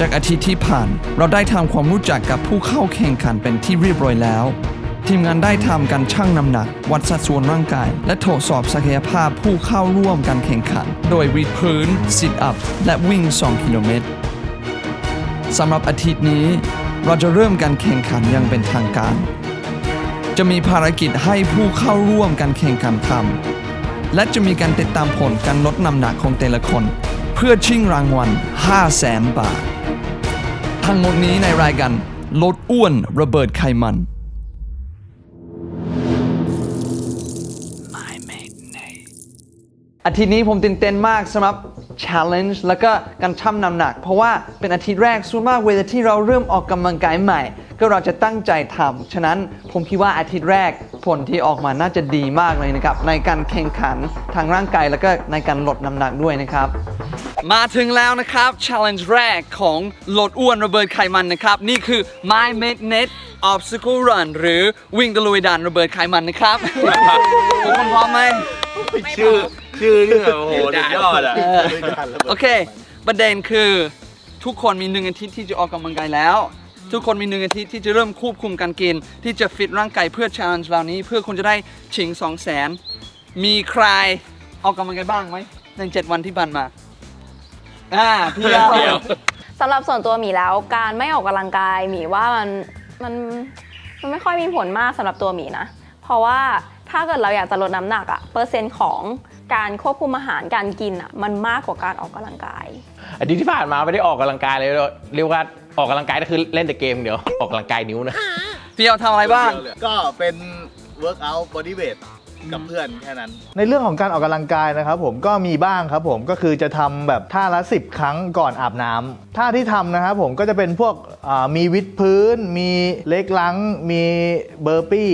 จากอาทิตย์ที่ผ่าน เราได้ทำความรู้จักกับผู้เข้าแข่งขันเป็นที่เรียบร้อยแล้ว ทีมงานได้ทำการชั่งน้ำหนัก วัดสัดส่วนร่างกาย และทดสอบศักยภาพผู้เข้าร่วมการแข่งขัน โดยวีดพื้นซิทอัพและวิ่ง 2 กิโลเมตรสำหรับอาทิตย์นี้ เราจะเริ่มการแข่งขันอยังเป็นทางการ จะมีภารกิจให้ผู้เข้าร่วมการแข่งขันทำและจะมีการติดตามผลการลดน้ำหนักของแต่ละคน เพื่อชิงรางวัล 5 0 0แสนบาท ทั้งหมดนี้ในรายการลดอ้วนระเบิดไขมัน อาทิตย์นี้ผมตื่นเต้นมากสำหรับ challenge แล้วก็การชั่งน้ำหนัก เพราะว่าเป็นอาทิตย์แรกส่วนมากเวลาที่เราเริ่มออกกำลังกายใหม่ ก็เราจะตั้งใจทำฉะนั้นผมคิดว่าอาทิตย์แรกผลที่ออกมาน่าจะดีมากเลยนะครับ ในการแข่งขันทางร่างกายแล้วก็ในการลดน้ำหนักด้วยนะครับ มาถึงแล้วนะครับ challenge แรกของลดอ้วนระเบิดไขมันนะครับ นี่คือ my made net obstacle run หรือวิ่งตะลุยด่านระเบิดไขมันนะครับทุกคนพร้อมไหมชื่อชื่อนี่แบบโอ้โหสุดยอดอะโอเค ประเด็นคือทุกคนมีหนึ่งอาทิตย์ที่จะออกกำลังกายแล้ว ทุกคนมีหนึ่งอาทิตย์ที่จะเริ่มควบคุมการกิน ที่จะฟิตร่างกายเพื่อ challenge เหล่านี้ เพื่อคุณจะได้ชิง2 0 0แสนมีใครออกกำลังกายบ้างไหมในเจ็ดวันที่ผ่านมา อ่าพี่ยาวเดี๋ยว สำหรับส่วนตัวหมีแล้วการไม่ออกกำลังกายหมีว่ามันมันมันไม่ค่อยมีผลมากสำหรับตัวหมีนะ เพราะว่าถ้าเกิดเราอยากจะลดน้ำหนักอะเปอร์เซ็นต์ของการควบคุมอาหารการกินอะมันมากกว่าการออกกำลังกาย อาทิตย์ที่ผ่านมาไม่ได้ออกกำลังกายเลย เรียกว่าออกกำลังกายก็คือเล่นแต่เกมเดียวออกกำลังกายนิ้วนะพี่ยาวทำอะไรบ้าง ก็เป็น workout body weight กับเพื่อนแค่นั้น ในเรื่องของการออกกำลังกายนะครับผมก็มีบ้างครับผมก็คือจะทำแบบท่าละ 10 ครั้งก่อนอาบน้ำท่าที่ทำนะครับผมก็จะเป็นพวกอ่ามีวิดพื้น มีเล็กลังมีเบอร์ปี้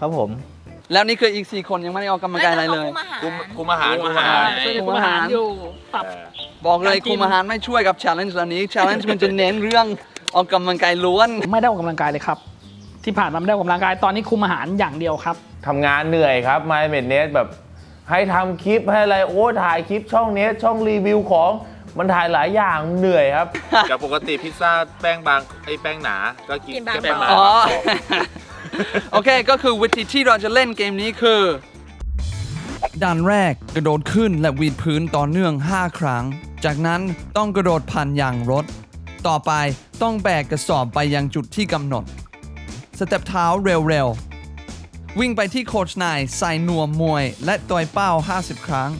ครับผม แล้วนี่คืออีก 4 คนยังไม่ได้ออกกำลังกายอะไรเลยคุมคุมอาหารคุมอาหารช่วยคุมอาหารอยู่บอกเลยคุมอาหารไม่ช่วยกับ challenge เหล่านี้ challenge มันจะเน้นเรื่องออกกำลังกายล้วน ไม่ได้ออกกำลังกายเลยครับ ที่ผ่านมาไม่ได้ออกกำลังกายตอนนี้คุมอาหารอย่างเดียวครับ ทำงานเหนื่อยครับ My m e d n e t แบบให้ทำคลิปให้อะไรโอ้ถ่ายคลิปช่องเนสช่องรีวิวของมันถ่ายหลายอย่างเหนื่อยครับกับปกติพิซซ่าแป้งบางไอ้แป้งหนา ก็กินกินบางแค่แป้งหนาอ๋อ โอเค ก็คือวิธีที่เราจะเล่นเกมนี้คือ ด่านแรกกระโดดขึ้นและวีดพื้นต่อเนื่อง 5 ครั้ง จากนั้นต้องกระโดดผ่านยางรถ ต่อไปต้องแบกกระสอบไปยังจุดที่กำหนด สเต็ปเท้าเร็วๆ วิ่งไปที่โคชนายใส่นวมมวย และต่อยเป้า 50 ครั้ง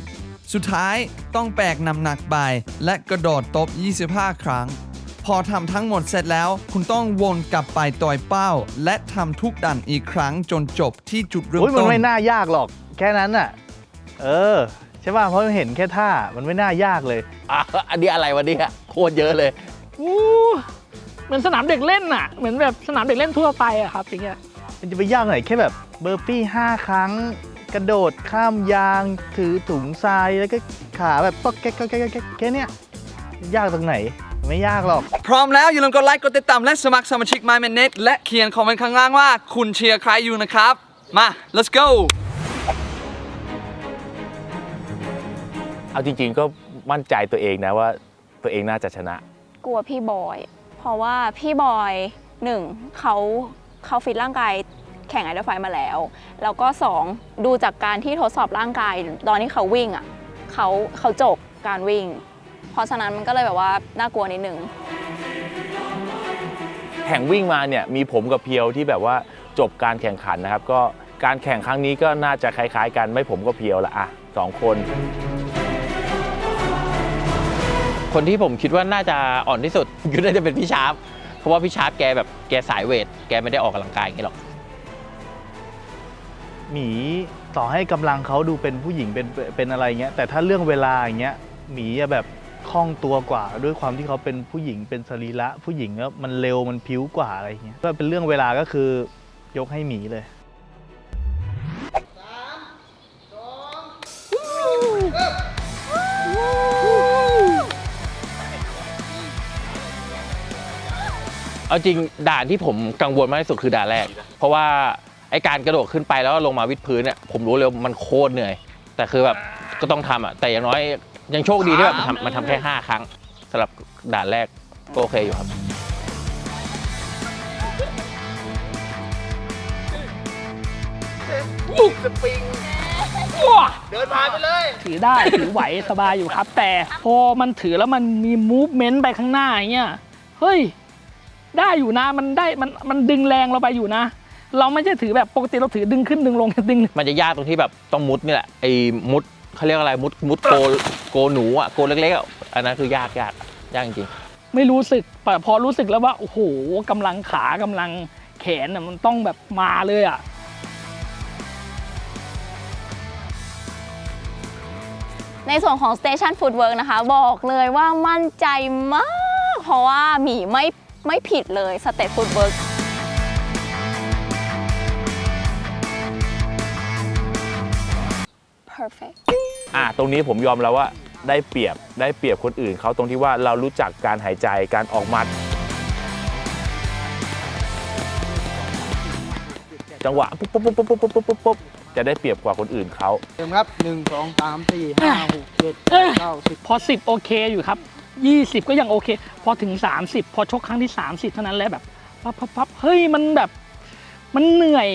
สุดท้ายต้องแบกน้ำหนักบ่ายและกระโดดตบ 25 ครั้ง พอทำทั้งหมดเสร็จแล้ว คุณต้องวนกลับไปต่อยเป้า และทำทุกด่านอีกครั้งจนจบที่จุดเริ่มโอ้ยมันต้น ไม่น่ายากหรอก แค่นั้นอะ เออ ใช่ป่ะเพราะเห็นแค่ท่ามันไม่น่ายากเลย อะอันนี้อะไรวะเนี่ยโคตรเยอะเลย อู้เหมือนสนามเด็กเล่นน่ะ เหมือนแบบสนามเด็กเล่นทั่วไปอะครับอย่างเงี้ย มันจะไปยากไหนแค่แบบเบอร์ปี้5ครั้ง กระโดดข้ามยางถือถุงทรายแล้วก็ขาแบบป๊อกแก๊กแก๊กแก๊กแค่เนี้ยยากตรงไหนไม่ยากหรอก พร้อมแล้วอย่าลืมกดไลค์กดติดตามและสมัครสมาชิก My m a n e t และเขียนคอมเมนต์ข้างล่างว่าคุณเชียร์ใครอยู่นะครับ มา let's go เอาจริงๆก็มั่นใจตัวเองนะว่าตัวเองน่าจะชนะ กลัวพี่บอย เพราะว่าพี่บอยหนึ่งเขา เขาฟิตร่างกายแข่งไอดอลไฟมาแล้ว แล้วก็สองดูจากการที่ทดสอบร่างกายตอนที่เขาวิ่งอะเขาเขาจบการวิ่ง เพราะฉะนั้นมันก็เลยแบบว่าน่ากลัวนิดนึงแข่งวิ่งมาเนี่ยมีผมกับเพียวที่แบบว่าจบการแข่งขันนะครับ ก็การแข่งครั้งนี้ก็น่าจะคล้าย ๆ กันไม่ผมก็เพียวละอะสองคน คนที่ผมคิดว่าน่าจะอ่อนที่สุดก็น่าจะเป็นพี่ชาร์ป เพราะว่าพี่ชาร์ปแกแบบแกสายเวท แกไม่ได้ออกกำลังกายอย่างนี้หรอก หมีต่อให้กำลังเขาดูเป็นผู้หญิงเป็นเป็นอะไรเงี้ยแต่ถ้าเรื่องเวลาอย่างเงี้ยหมีจะแบบคล่องตัวกว่าด้วยความที่เขาเป็นผู้หญิงเป็นสรีระผู้หญิงแล้วมันเร็วมันผิวกว่าอะไรเงี้ยก็เป็นเรื่องเวลาก็คือยกให้หมีเลย เอาจริงด่านที่ผมกังวลมากที่สุดคือด่านแรก เพราะว่าไอการกระโดดขึ้นไปแล้วลงมาวิดพื้นเนี่ยผมรู้เลยว่ามันโคตรเหนื่อย แต่คือแบบก็ต้องทำอะแต่อย่างน้อยยังโชคดีที่แบบมันทำมันทำแค่ 5 ครั้งสำหรับด่านแรกก็โอเคอยู่ครับเดินผ่านไปเลย ถือได้ ถือไหวสบายอยู่ครับ แต่พอมันถือแล้วมันมีมูฟเมนต์ไปข้างหน้าอย่างเงี้ยเฮ้ย ได้อยู่นะมันได้มันมันดึงแรงเราไปอยู่นะ เราไม่ใช่ถือแบบปกติเราถือดึงขึ้นดึงลงดึง มันจะยากตรงที่แบบต้องมุดนี่แหละไอ้มุดเขาเรียกอะไรมุดมุดโกโกหนูอะโกเล็กๆอะอันนั้นคือยากยากยากจริงไม่รู้สึกแต่พอรู้สึกแล้วว่าโอ้โหกำลังขากำลังแขนน่ะมันต้องแบบมาเลยอะในส่วนของ Station Footwork นะคะ บอกเลยว่ามั่นใจมาก เพราะว่าหมีไม่ ไม่ผิดเลย State Footwork perfect อะตรงนี้ผมยอมแล้วว่าได้เปรียบได้เปรียบคนอื่นเขาตรงที่ว่าเรารู้จักการหายใจการออกหมัด จังหวะปุ๊บปุ๊บปุ๊บปุ๊บปุ๊บปุ๊บปุ๊บปุ๊บจะได้เปรียบกว่าคนอื่นเขา เติมครับหนึ่งสองสามสี่ห้าหกเจ็ดแปดเก้าสิบ พอ10โอเคอยู่ครับ 20 ก็ยังโอเค พอถึง 30 พอชกครั้งที่ 30 เท่านั้นแหละแบบปั๊บปั๊บปั๊บเฮ้ยมันแบบมันเหนื่อย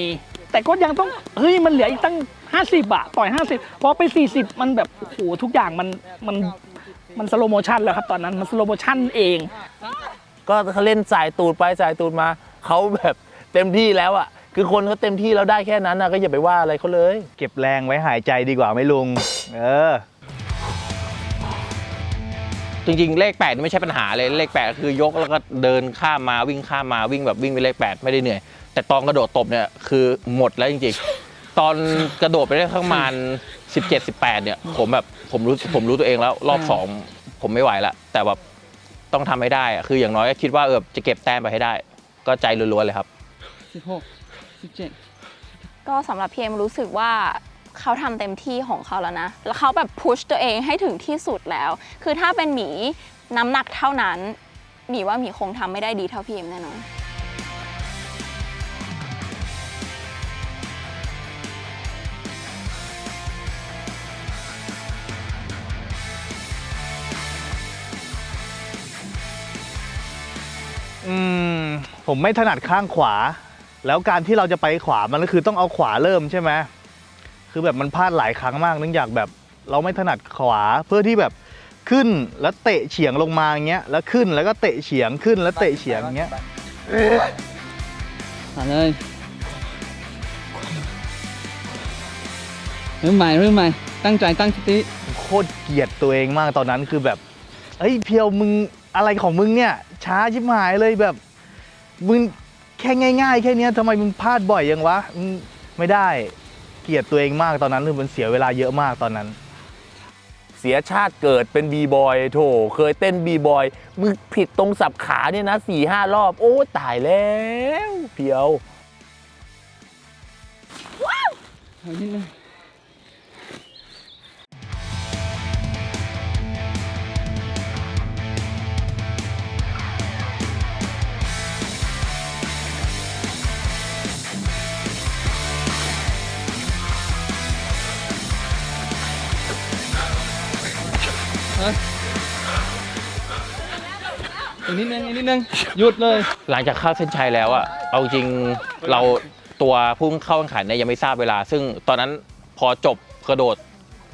แต่ก็ยังต้องเฮ้ยมันเหลืออีกตั้ง 50อะต่อย 50 พอไป 40 มันแบบโอ้โหทุกอย่างมันมันมันสโลโมชันแล้วครับตอนนั้นมันสโลโมชันเอง ก็เขาเล่นสายตูดไปสายตูดมาเขาแบบเต็มที่แล้วอะคือคนเขาเต็มที่แล้วได้แค่นั้นนะก็อย่าไปว่าอะไรเขาเลย เก็บแรงไว้หายใจดีกว่าไหม่ลุง เออ จริงๆ เลข8นี่ไม่ใช่ปัญหาเลยเลข8ก็คือยกแล้วก็เดินข้ามมาวิ่งข้ามมาวิ่งแบบวิ่งไปเลข8ไม่ได้เหนื่อย แต่ตอนกระโดดตบเนี่ยคือหมดแล้วจริงๆ ตอนกระโดดไปได้ข้างประมาณ17 18เนี่ยผมแบบผมรู้ผมรู้ตัวเองแล้วรอบสองผมไม่ไหวละแต่แบบต้องทำให้ได้อะคืออย่างน้อยก็คิดว่าเออจะเก็บแต้มไปให้ได้ ก็ใจล้วนๆเลยครับ สิบหกสิบเจ็ด ก็สำหรับพีเอ็มรู้สึกว่า เขาทำเต็มที่ของเขาแล้วนะ แล้วเขาแบบพุชตัวเองให้ถึงที่สุดแล้ว คือถ้าเป็นหมีน้ำหนักเท่านั้น หมีว่าหมีคงทำไม่ได้ดีเท่าพีเอ็มแน่นอนอืมผมไม่ถนัดข้างขวา แล้วการที่เราจะไปขวามันก็คือต้องเอาขวาเริ่มใช่ไหม คือแบบมันพลาดหลายครั้งมากเนื่องจากแบบเราไม่ถนัดขวาเพื่อที่แบบขึ้นแล้วเตะเฉียงลงมาอย่างเงี้ยแล้วขึ้นแล้วก็เตะเฉียงขึ้นแล้วเตะเฉียงอย่างเงี้ยผ่านเลยเริ่มใหม่เริ่มใหม่ตั้งใจตั้งสติโคตรเกลียดตัวเองมากตอนนั้นคือแบบเฮ้ยเพียวมึงอะไรของมึงเนี่ย ช้าชิบหายเลยแบบมึงแค่ง่าย ๆ แค่เนี้ยทำไมมึงพลาดบ่อยยังวะมึงไม่ได้ เกลียดตัวเองมากตอนนั้นคือมันเสียเวลาเยอะมากตอนนั้น เสียชาติเกิดเป็นบีบอยโถเคยเต้นบีบอยมึงผิดตรงสับขาเนี่ยนะสี่ห้ารอบ โอ้ตายแล้วเพียวว้านิ นึงอีกนิดนึงอีกนิดนึงหยุดเลย หลังจากเข้าเส้นชัยแล้วอะเอาจริงเราตัวผู้เข้าแข่งขันเนี่ยยังไม่ทราบเวลา ซึ่งตอนนั้นพอจบกระโดด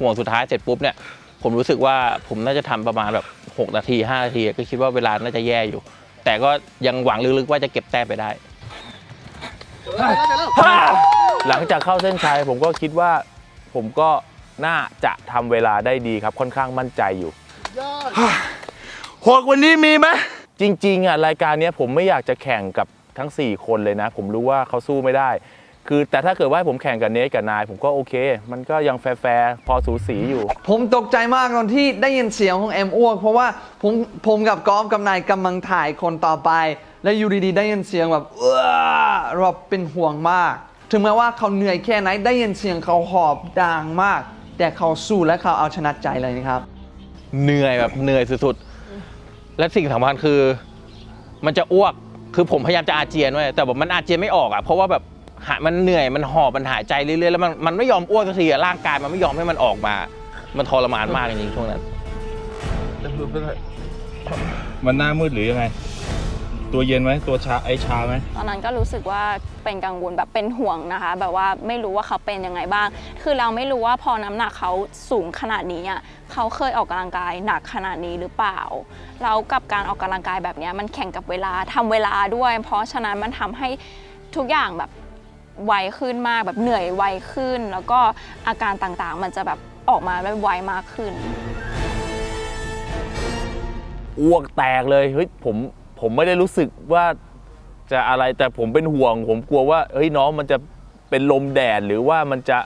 ห่วงสุดท้ายเสร็จปุ๊บเนี่ยผมรู้สึกว่าผมน่าจะทำประมาณแบบ 6 นาที 5 นาที ก็คิดว่าเวลาน่าจะแย่อยู่ แต่ก็ยังหวังลึกๆว่าจะเก็บแต้มไปได้ หลังจากเข้าเส้นชัยผมก็คิดว่าผมก็น่าจะทำเวลาได้ดีครับค่อนข้างมั่นใจอยู่โหดกว่านี้มีไหม จริงๆอะรายการเนี้ยผมไม่อยากจะแข่งกับทั้ง 4 คนเลยนะ ผมรู้ว่าเขาสู้ไม่ได้ คือแต่ถ้าเกิดว่าให้ผมแข่งกับเนทกับนาย ผมก็โอเค มันก็ยังแฟร์ๆพอสูสีอยู่ ผมตกใจมากตอนที่ได้ยินเสียงของแอมอ้วกเพราะว่าผมผมกับกอล์ฟกับนายกำลังถ่ายคนต่อไป และอยู่ดีๆได้ยินเสียงแบบเออเราเป็นห่วงมาก ถึงแม้ว่าเขาเหนื่อยแค่ไหนได้ยินเสียงเขาหอบดังมาก แต่เขาสู้และเขาเอาชนะใจเลยนะครับ เหนื่อยแบบเหนื่อยสุดๆ และสิ่งสำคัญคือมันจะอ้วกคือผมพยายามจะอาเจียนไว้แต่แบบมันอาเจียนไม่ออกอะเพราะว่าแบบหามันเหนื่อยมันหอบมันหายใจเรื่อยๆแล้วมันมันไม่ยอมอ้วกสักทีอะร่างกายมันไม่ยอมให้มันออกมา มันทรมานมากจริงๆช่วงนั้น มันหน้ามืดหรือยังไง ตัวเย็นไหมตัวชาไอชาไหมตอนนั้นก็รู้สึกว่าเป็นกังวลแบบเป็นห่วงนะคะ แบบว่าไม่รู้ว่าเขาเป็นยังไงบ้าง คือเราไม่รู้ว่าพอน้ำหนักเขาสูงขนาดนี้อะเขาเคยออกกำลังกายหนักขนาดนี้หรือเปล่าแล้วกับการออกกำลังกายแบบเนี้ยมันแข่งกับเวลาทำเวลาด้วย เพราะฉะนั้นมันทำให้ทุกอย่างแบบไวขึ้นมากแบบเหนื่อยไวขึ้น แล้วก็อาการต่างๆ มันจะแบบออกมาได้ไวมากขึ้นอ้วกแตกเลยเฮ้ยผม ผมไม่ได้รู้สึกว่าจะอะไรแต่ผมเป็นห่วง ผมกลัวว่าเฮ้ยน้องมันจะเป็นลมแดดหรือว่ามันจะ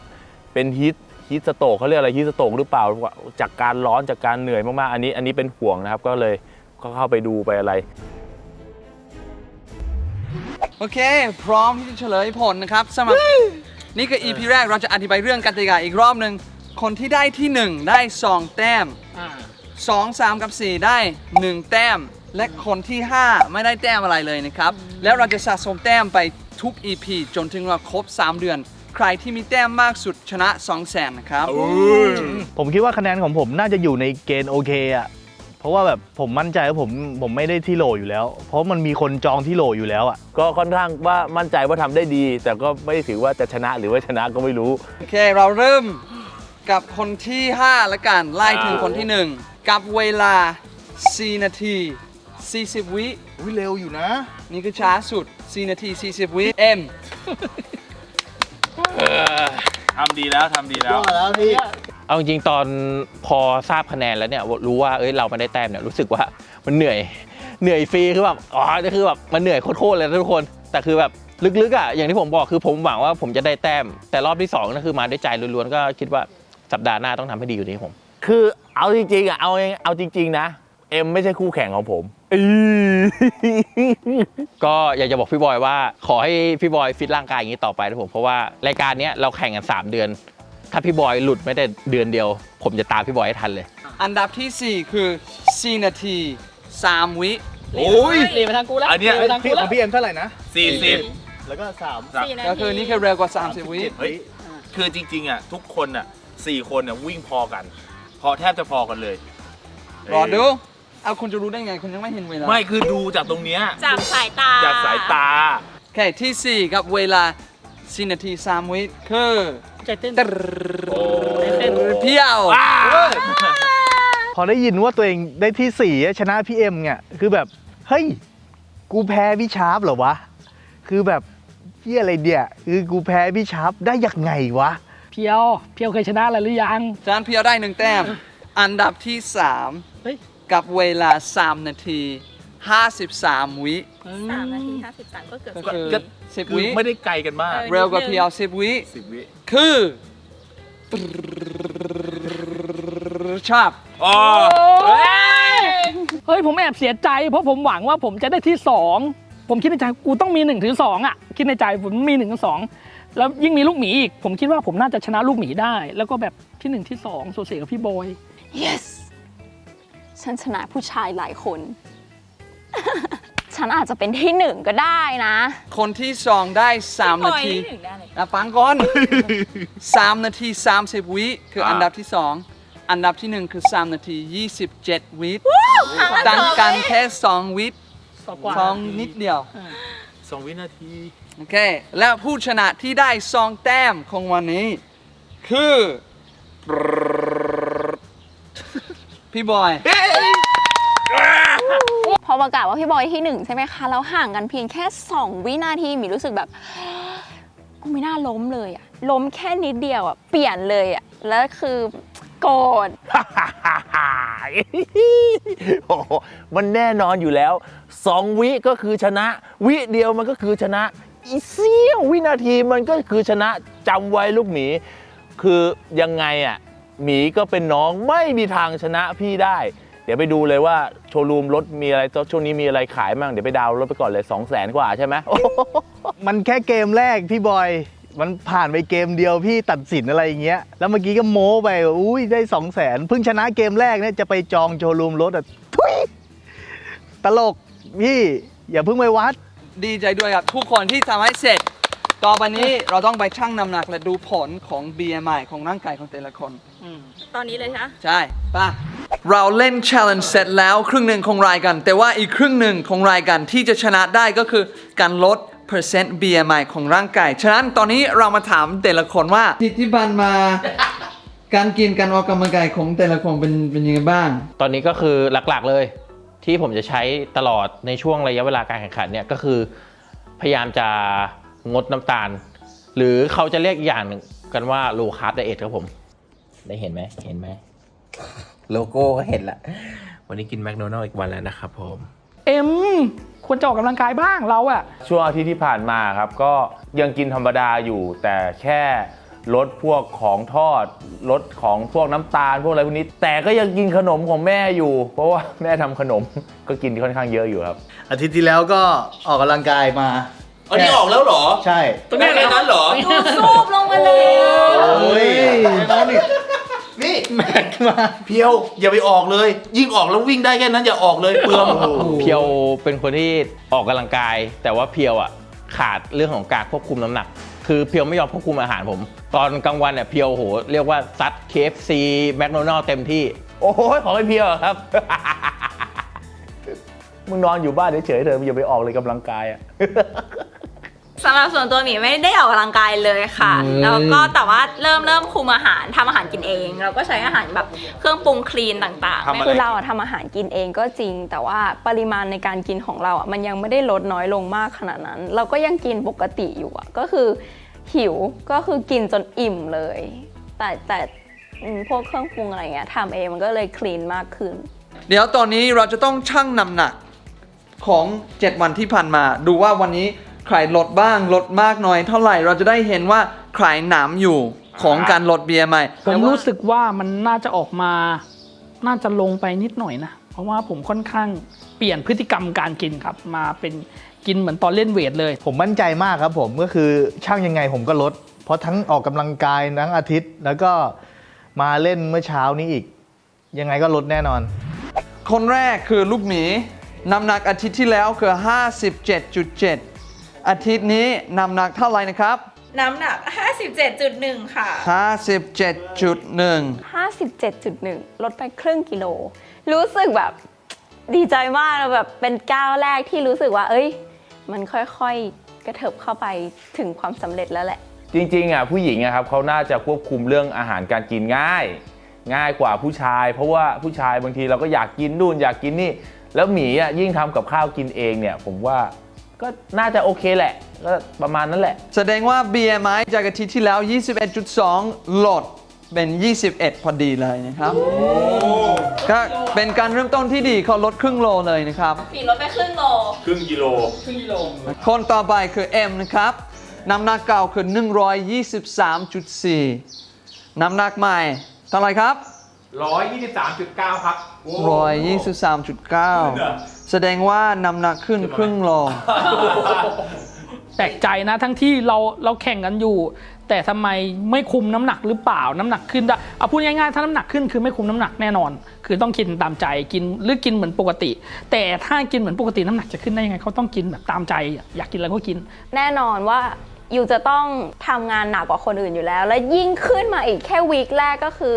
เป็นฮีทฮีทสโตรกเขาเรียกอะไรฮีทสโตรกหรือเปล่าจากการร้อนจากการเหนื่อยมากๆอันนี้อันนี้เป็นห่วงนะครับก็เลยก็เข้าไปดูไปอะไร โอเค พร้อมที่จะเฉลยผลนะครับสำหรับนี่คือ EP แรกเราจะอธิบายเรื่องกติกาอีกรอบหนึ่งคนที่ได้ที่ 1 ได้ 2 แต้มอ่า2 3 กับ 4 ได้ 1 แต้ม และคนที่ 5 ไม่ได้แต้มอะไรเลยนะครับ แล้วเราจะสะสมแต้มไปทุก EP จนถึงเราครบ 3 เดือน ใครที่มีแต้มมากสุดชนะ 2 0 0 0 0 0นะครับ ผมคิดว่าคะแนนของผมน่าจะอยู่ในเกณฑ์โอเคอะเพราะว่าแบบผมมั่นใจว่าผมผมไม่ได้ที่โหลอยู่แล้ว เพราะมันมีคนจองที่โหลอยู่แล้วอะก็ค่อนข้างว่ามั่นใจว่าทำได้ดี แต่ก็ไม่ได้ถือว่าจะชนะหรือว่าชนะก็ไม่รู้ โอเค เราเริ่มกับคนที่ 5 ละกัน ไล่ถึงคนที่ 1 กับเวลา 4 นาที 40 วิอุ้ยเร็วอยู่นะ นี่คือช้าสุด 4 นาที 40 วิเอ็มทำดีแล้วทำดีแล้วก็แล้วพี่ เอาจริงๆตอนพอทราบคะแนนแล้วเนี่ยรู้ว่าเอ้ยเราไม่ได้แต้มเนี่ยรู้สึกว่ามันเหนื่อยเหนื่อยฟรีคือแบบอ๋อนี่คือแบบมันเหนื่อยโคตรๆเลยนะทุกคน แต่คือแบบลึกๆอะอย่างที่ผมบอกคือผมหวังว่าผมจะได้แต้ม แต่รอบที่สองนั่นคือมาด้วยใจล้วนๆก็คิดว่าสัปดาห์หน้าต้องทำให้ดีกว่านี้ผม คือเอาจริงๆอะเอาเอาจริง ๆ นะ เอ็มไม่ใช่คู่แข่งของผม อี๋ก็อยากจะบอกพี่บอยว่า ขอให้พี่บอยฟิตร่างกายอย่างนี้ต่อไปนะผมเพราะว่ารายการเนี้ยเราแข่งกัน 3 เดือน ถ้าพี่บอยหลุดไม่แต่เดือนเดียว ผมจะตามพี่บอยให้ทันเลย อันดับที่ 4 คือ 4 นาที 3 วิโอ้ยเรียนไปทางกูแล้วอันเนี้ยเรียนไปทางกูแล้วพี่เอ็มเท่าไหร่นะ สี่สิบแล้วก็สามก็คือนี่คือเร็วกว่า 30 วิเฮ้ยคือจริง ๆ อะ ทุกคนอะสี่คนอะวิ่งพอกัน พอแทบจะพอกันเลยรอดู เอาคุณจะรู้ได้ไงคุณยังไม่เห็นเวลา ไม่คือดูจากตรงเนี้ยจากสายตาจากสายตา โอเคที่4กับเวลา4นาที3วิคือใจเต้นตึ๊ดเต้นเพียวพอได้ยินว่าตัวเองได้ที่สี่อะชนะพี่เอ็มเนี่ยคือแบบ เฮ้ย กูแพ้พี่ชาร์ปเหรอวะ คือแบบเฮียอะไรเนี่ยคือกูแพ้พี่ชาร์ปได้ยังไงวะ เพียว เพียวเคยชนะอะไรหรือยัง จานเพียวได้หนึ่งแต้ม อันดับที่เฮ้ย3 กับเวลา 3 นาที 53 วิสามนาทีห้าสิบสามก็เกือบก็คือก็สิบคือวิ ไม่ได้ไกลกันมากเร็วกว่าเพียว10 วิ สิบวิคือชอบอ๋อเฮ้ยผมแอบเสียใจเพราะผมหวังว่าผมจะได้ที่สองผมคิดในใจกูต้องมี1นถึงสอะคิดในใจผมมี1นถึงสแล้วยิ่งมีลูกหมีอีก ผมคิดว่าผมน่าจะชนะลูกหมีได้ แล้วก็แบบที่หนึ่งที่สองสูสีกับพี่บอย yes ฉันชนะผู้ชายหลายคน ฉันอาจจะเป็นที่หนึ่งก็ได้นะ คนที่2ได้ 3 นาทีหนึ่งได้เลยอะฟังก่อน 3 นาที 30 วิคืออันดับที่ 2 อันดับที่ 1 คือ 3 นาที 27 วิต่างกันแค่ 2 วิต่อกว่าสองนิดเดียวสองวินาที โอเค แล้วผู้ชนะที่ได้ 2 แต้มของวันนี้ คือ พี่บอย พอประกาศว่าพี่บอยที่หนึ่งใช่ไหมคะแล้วห่างกันเพียงแค่ 2 วินาทีหมีรู้สึกแบบกูไม่น่าล้มเลยอะล้มแค่นิดเดียวอะเปลี่ยนเลยอะแล้วคือโกรธ โอ้โหมันแน่นอนอยู่แล้วสองวิก็คือชนะ วิเดียวมันก็คือชนะอีเสี้ยววินาทีมันก็คือชนะจำไว้ลูกหมี คือยังไงอะ หมีก็เป็นน้องไม่มีทางชนะพี่ได้ เดี๋ยวไปดูเลยว่าโชว์รูมรถมีอะไรช่วงนี้มีอะไรขายมั่งเดี๋ยวไปดาวน์รถไปก่อนเลย 2 0 0แสนกว่าใช่ไหมมันแค่เกมแรกพี่บอย มันผ่านไปเกมเดียวพี่ตัดสินอะไรอย่างเงี้ย แล้วเมื่อกี้ก็โม้ไปว่าอุ้ยได้สองแสนเพิ่งชนะเกมแรกเนี่ยจะไปจองโชว์รูมรถอะทุยตลกพี่อย่าเพิ่งไปวัด ดีใจด้วยครับ ทุกคนที่ทำให้เสร็จ ต่อไปนี้เราต้องไปชั่งน้ำหนักและดูผลของ BMI ของร่างกายของแต่ละคน ตอนนี้เลยใช่ไหมใช่ป่ะ เราเล่น challenge เสร็จแล้วครึ่งหนึ่งของรายการ แต่ว่าอีกครึ่งหนึ่งของรายการที่จะชนะได้ก็คือการลด percent BMI ของร่างกาย ฉะนั้นตอนนี้เรามาถามแต่ละคนว่าที่ที่ผ่านมา การกินการออกกำลังกายของแต่ละคนเป็นเป็นยังไงบ้าง ตอนนี้ก็คือหลักๆเลย ที่ผมจะใช้ตลอดในช่วงระยะเวลาการแข่งขันเนี่ยก็คือ พยายามจะ งดน้ำตาล หรือเขาจะเรียกอีกอย่างหนึ่งกันว่า low carb diet ครับผม ได้เห็นไหมเห็นไหมโลโก้ก็เห็นละวันนี้กินแมคโดนัลล์อีกวันแล้วนะครับผม เอ็มควรจะออกกำลังกายบ้างเราอะช่วงอาทิตย์ที่ผ่านมาครับ ก็ยังกินธรรมดาอยู่ แต่แค่ลดพวกของทอดลดของพวกน้ำตาล พวกอะไรพวกนี้ แต่ก็ยังกินขนมของแม่อยู่ เพราะว่าแม่ทำขนม ก็กินค่อนข้างเยอะอยู่ครับ อาทิตย์ที่แล้วก็ออกกำลังกายมา อันนี้ออกแล้วเหรอใช่ตัวนี้นั้นเหรอ ดูซูบลงมาเลยเฮ้ยน้องนี่นี่แม็กมาเพียวอย่าไปออกเลย ยิ่งออกแล้ววิ่งได้แค่นั้นอย่าออกเลยเปลืองเพียวเป็นคนที่ออกกำลังกาย แต่ว่าเพียวอะขาดเรื่องของการควบคุมน้ำหนัก คือเพียวไม่ยอมควบคุมอาหารผม ตอนกลางวันเนี่ยเพียวโหเรียกว่าซัด KFC แมคโดนัลล์เต็มที่ โอ้ยขอให้เพียวเหรอครับ มึงนอนอยู่บ้านเฉยๆเถอะอย่าไปออกเลยกำลังกายอะ สำหรับส่วนตัวหมีไม่ได้ออกกำลังกายเลยค่ะแล้วก็แต่ว่าเริ่มเริ่มคุมอาหารทำอาหารกินเอง เราก็ใช้อาหารแบบเครื่องปรุงคลีนต่างๆทำอะไร คือเราอะทำอาหารกินเองก็จริง แต่ว่าปริมาณในการกินของเราอะมันยังไม่ได้ลดน้อยลงมากขนาดนั้น เราก็ยังกินปกติอยู่อะก็คือหิวก็คือกินจนอิ่มเลย แต่แต่อืมพวกเครื่องปรุงอะไรเงี้ยทำเองมันก็เลยคลีนมากขึ้น เดี๋ยวตอนนี้เราจะต้องชั่งน้ำหนักของ 7 วันที่ผ่านมา ดูว่าวันนี้ ใครลดบ้างลดมากน้อยเท่าไหร่เราจะได้เห็นว่าใครหนามอยู่ของการลด BMI ผมรู้สึกว่ามันน่าจะออกมา น่าจะลงไปนิดหน่อยนะ เพราะว่าผมค่อนข้างเปลี่ยนพฤติกรรมการกินครับ มาเป็นกินเหมือนตอนเล่นเวทเลย ผมมั่นใจมากครับผมก็คือช่างยังไงผมก็ลด เพราะทั้งออกกำลังกายทั้งอาทิตย์ แล้วก็มาเล่นเมื่อเช้านี้อีก ยังไงก็ลดแน่นอน คนแรกคือลูกหมีน้ำหนักอาทิตย์ที่แล้วคือ 57.7 อาทิตย์นี้น้ำหนักเท่าไหร่นะครับ น้ำหนัก 57.1 ค่ะ 57.1 57.1 ลดไปครึ่งกิโล รู้สึกแบบดีใจมากแล้วแบบเป็นก้าวแรกที่รู้สึกว่า เอ้ย มันค่อยๆ กระเถิบเข้าไปถึงความสำเร็จแล้วแหละ จริงๆอะผู้หญิงอะครับเขาน่าจะควบคุมเรื่องอาหารการกินง่าย ง่ายกว่าผู้ชาย เพราะว่าผู้ชายบางทีเราก็อยากกินนู่นอยากกินนี่ แล้วหมีอะยิ่งทำกับข้าวกินเองเนี่ย ผมว่า ก็น่าจะโอเคแหละ ก็ประมาณนั้นแหละ แสดงว่า BMI จากอาทิตย์ที่แล้ว 21.2ลดเป็น 21 พอดีเลยนะครับ ก็เป็นการเริ่มต้นที่ดีเขาลดครึ่งโลเลยนะครับ ปีลดไปครึ่งโล คนต่อไปคือ M นะครับ น้ำหนักเก่าคือ 123.4 น้ำหนักใหม่เท่าไหร่ครับ 123.9 ครับ 123.9 แสดงว่าน้ำหนักขึ้นครึ่งโลแปลกใจนะทั้งที่เราเราแข่งกันอยู่ แต่ทำไมไม่คุมน้ำหนักหรือเปล่าน้ำหนักขึ้นได้เอาพูดง่ายๆถ้าน้ำหนักขึ้นคือไม่คุมน้ำหนักแน่นอน คือต้องกินตามใจกินหรือกินเหมือนปกติ แต่ถ้ากินเหมือนปกติน้ำหนักจะขึ้นได้ยังไงเขาต้องกินแบบตามใจ อยากกินอะไรก็กิน แน่นอนว่าอยู่จะต้องทำงานหนักกว่าคนอื่นอยู่แล้ว และยิ่งขึ้นมาอีกแค่วีคแรกก็คือ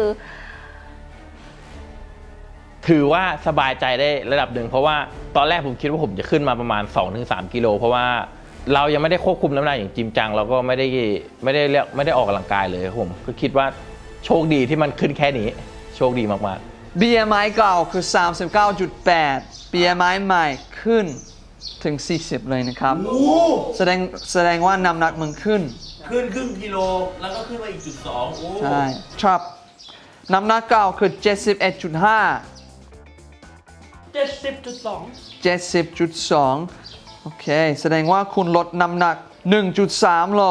ถือว่าสบายใจได้ระดับหนึ่งเพราะว่าตอนแรกผมคิดว่าผมจะขึ้นมาประมาณ 2-3 กิโล เพราะว่าเรายังไม่ได้ควบคุมน้ำหนักอย่างจริงจังเราก็ไม่ได้ไม่ได้เรียกไม่ได้ออกกำลังกายเลยครับผมก็คิดว่าโชคดีที่มันขึ้นแค่นี้ โชคดีมาก ๆ BMI เก่าคือ 39.8 BMI ใหม่ขึ้นถึง 40 เลยนะครับ แสดงแสดงว่าน้ำหนักมันขึ้น ขึ้นครึ่งกิโลแล้วก็ขึ้นมาอีกจุดสองโอ้ ใช่ ครับ น้ำหนักเก่าคือ 71.5 70.2 70.2 โอเค แสดงว่าคุณลดน้ำหนัก 1.3 โล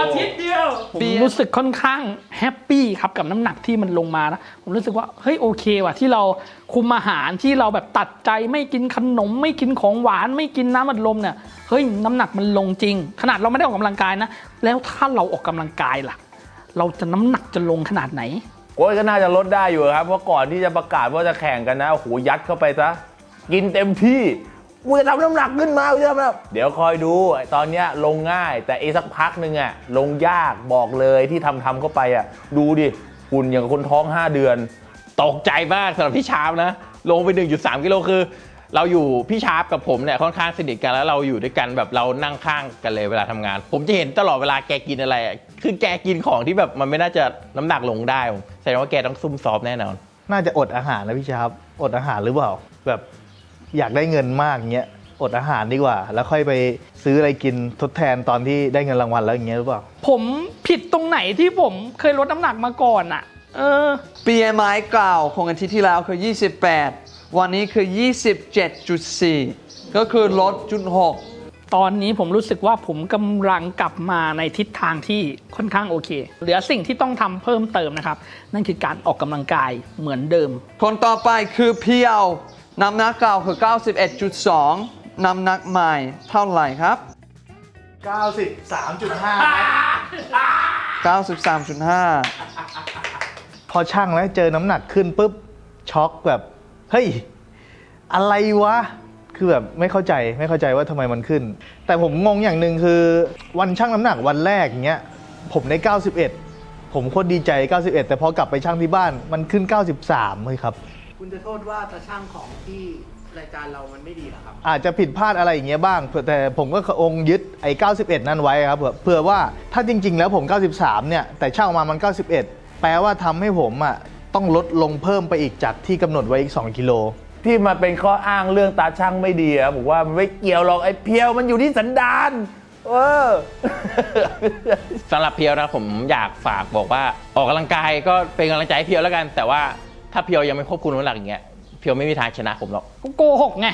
อาทิตย์เดียว ผมรู้สึกค่อนข้างแฮปปี้ครับกับน้ำหนักที่มันลงมานะ ผมรู้สึกว่าเฮ้ยโอเคว่ะที่เราคุมอาหารที่เราแบบตัดใจไม่กินขนม ไม่กินของหวานไม่กินน้ำอัดลมเนี่ยเฮ้ยน้ำหนักมันลงจริง ขนาดเราไม่ได้ออกกำลังกายนะ แล้วถ้าเราออกกำลังกายล่ะ เราจะน้ำหนักจะลงขนาดไหน โอ้ยก็น่าจะลดได้อยู่ครับ เพราะก่อนที่จะประกาศว่าจะแข่งกันนะโอ้โหยัดเข้าไปซะกินเต็มที่กูจะทำน้ำหนักขึ้นมากูจะทำน้ำหนักเดี๋ยวคอยดูไอ้ตอนเนี้ยลงง่าย แต่อีกสักพักหนึ่งอะลงยากบอกเลยที่ทำทำเข้าไปอะดูดิหุ่นอย่างคนท้อง 5 เดือน ตกใจมากสำหรับพี่ชาร์ปนะ ลงไป 1.3 กิโลคือ เราอยู่พี่ชาร์ปกับผมเนี่ยค่อนข้างสนิทกันแล้วเราอยู่ด้วยกันแบบเรานั่งข้างกันเลยเวลาทำงาน ผมจะเห็นตลอดเวลาแกกินอะไรอะ คือแกกินของที่แบบมันไม่น่าจะน้ำหนักลงได้ผมแสดงว่าแกต้องซุ่มซ้อมแน่นอน น่าจะอดอาหารนะพี่ชาร์ปอดอาหารหรือเปล่า แบบอยากได้เงินมากเงี้ยอดอาหารดีกว่า แล้วค่อยไปซื้ออะไรกินทดแทนตอนที่ได้เงินรางวัลแล้วอย่างเงี้ยหรือเปล่า ผมผิดตรงไหนที่ผมเคยลดน้ำหนักมาก่อนอะ เออ BMI เก่าของอาทิตย์ที่แล้วคือ 28 วันนี้คือ 27.4 ก็คือลดจุด6 ตอนนี้ผมรู้สึกว่าผมกำลังกลับมาในทิศทางที่ค่อนข้างโอเค เหลือสิ่งที่ต้องทำเพิ่มเติมนะครับ นั่นคือการออกกำลังกายเหมือนเดิม คนต่อไปคือเพียวน้ำหนักเก่าคือ 91.2น้ำหนักใหม่เท่าไหร่ครับ 93.5 93.5 พอช่างแล้วเจอน้ำหนักขึ้นปุ๊บช็อกแบบ เฮ้ย อะไรวะ คือแบบไม่เข้าใจไม่เข้าใจว่าทำไมมันขึ้น แต่ผมงงอย่างหนึ่งคือวันช่างน้ำหนักวันแรกเงี้ยผมได้ 91 ผมโคตรดีใจ 91 แต่พอกลับไปช่างที่บ้านมันขึ้น 93เลยครับ คุณจะโทษว่าตาช่างของที่รายการเรามันไม่ดีเหรอครับ อาจจะผิดพลาดอะไรอย่างเงี้ยบ้างเผื่อแต่ผมก็องยึดไอ้ 91 นั่นไว้ครับเผื่อเผื่อว่าถ้าจริง ๆ แล้วผม 93 เนี่ย แต่ช่างออกมามัน 91 แปลว่าทำให้ผมอะต้องลดลงเพิ่มไปอีกจากที่กำหนดไว้อีก 2 กิโล ที่มาเป็นข้ออ้างเรื่องตาช่างไม่ดีอะผมว่ามันไม่เกี่ยวหรอกไอ้เพียวมันอยู่ที่สันดานเออ สำหรับเพียวนะผมอยากฝากบอกว่าออกกำลังกายก็เป็นกำลังใจให้เพียวแล้วกัน แต่ว่าถ้าเพียวยังไม่ควบคุมน้ำหนักอย่างเงี้ยเพียวไม่มีทางชนะผมหรอก ก็โกหกไง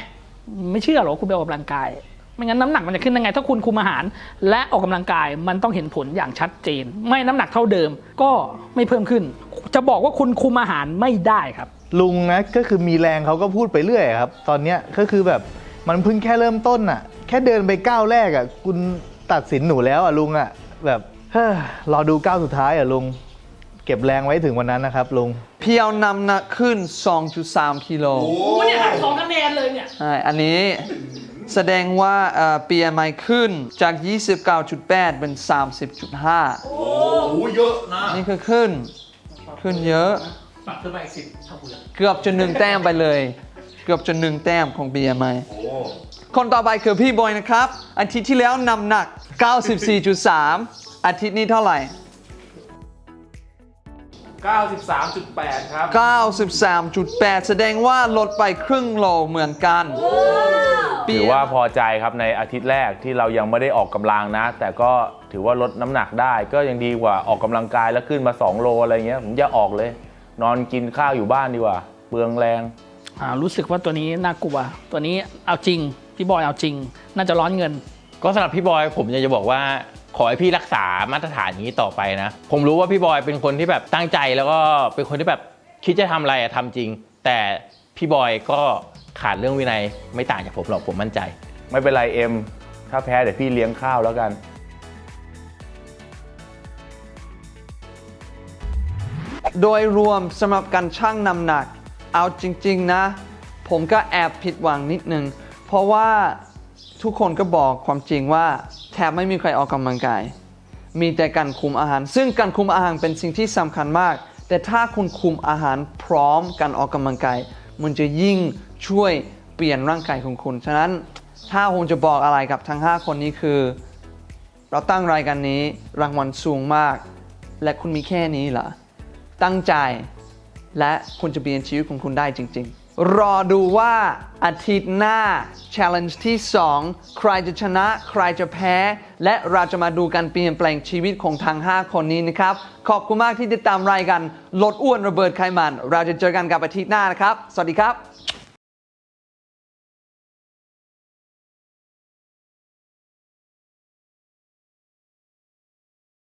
ไม่เชื่อหรอคุณไปออกกำลังกาย ไม่งั้นน้ำหนักมันจะขึ้นยังไง ถ้าคุณคุมอาหาร และออกกำลังกายมันต้องเห็นผลอย่างชัดเจน ไม่น้ำหนักเท่าเดิมก็ไม่เพิ่มขึ้น จะบอกว่าคุณคุมอาหารไม่ได้ครับ ลุงนะก็คือมีแรงเขาก็พูดไปเรื่อยครับ ตอนเนี้ยก็คือแบบมันเพิ่งแค่เริ่มต้นอะ แค่เดินไปก้าวแรกอะคุณตัดสินหนูแล้วอะลุงอะแบบเฮ้อรอดูก้าวสุดท้ายอะลุง เก็บแรงไว้ถึงวันนั้นนะครับลุง เพียวนำหนักขึ้น 2.3กิโลโอ้เนี่ยหักสองคะแนนเลยเนี่ย ใช่อันนี้แสดงว่าเอ่อ BMI ขึ้นจาก 29.8 เป็น 30.5 โอ้โหเยอะนะ นี่คือขึ้น ขึ้นเยอะ ปรับขึ้นไปสิบเท่าเดิมเกือบจะหนึ่งแต้มไปเลย เกือบจะหนึ่งแต้มของ BMI คนต่อไปคือพี่บอยนะครับ อาทิตย์ที่แล้วนำหนัก 94.3 อาทิตย์นี้เท่าไหร่ 93.8 ครับ 93.8 แสดงว่าลดไปครึ่งโลเหมือนกันถือว่าพอใจครับในอาทิตย์แรกที่เรายังไม่ได้ออกกำลังนะ แต่ก็ถือว่าลดน้ำหนักได้ ก็ยังดีกว่าออกกำลังกายแล้วขึ้นมา 2 โลอะไรเงี้ยผมจะออกเลย นอนกินข้าวอยู่บ้านดีกว่า เปลืองแรง อ่ารู้สึกว่าตัวนี้น่ากลัว ตัวนี้เอาจริง พี่บอยเอาจริง น่าจะร้อนเงิน ก็สำหรับพี่บอยผมอยากจะบอกว่าขอให้พี่รักษามาตรฐานนี้ต่อไปนะ ผมรู้ว่าพี่บอยเป็นคนที่แบบตั้งใจแล้วก็เป็นคนที่แบบคิดจะทำอะไรอะทำจริง แต่พี่บอยก็ขาดเรื่องวินัยไม่ต่างจากผมหรอกผมมั่นใจ ไม่เป็นไรเอ็ม ถ้าแพ้เดี๋ยวพี่เลี้ยงข้าวแล้วกัน โดยรวมสำหรับการชั่งน้ำหนัก เอาจริง ๆ นะ ผมก็แอบผิดหวังนิดนึง เพราะว่าทุกคนก็บอกความจริงว่าแทบไม่มีใครออกกำลังกาย มีแต่การคุมอาหาร ซึ่งการคุมอาหารเป็นสิ่งที่สำคัญมาก แต่ถ้าคุณคุมอาหารพร้อมการออกกำลังกาย มันจะยิ่งช่วยเปลี่ยนร่างกายของคุณ ฉะนั้นถ้าผมจะบอกอะไรกับทั้ง 5 คนนี้คือ เราตั้งรายการนี้รางวัลสูงมาก และคุณมีแค่นี้เหรอ ตั้งใจ และคุณจะเปลี่ยนชีวิตของคุณได้จริง ๆ รอดูว่าอาทิตย์หน้า Challenge ที่ 2 ใครจะชนะ ใครจะแพ้ และเราจะมาดูการเปลี่ยนแปลงชีวิตของทั้ง 5 คนนี้นะครับ ขอบคุณมากที่ติดตามรายการลดอ้วนระเบิดไขมัน เราจะเจอกันกับอาทิตย์หน้านะครับ สวัสดีครับ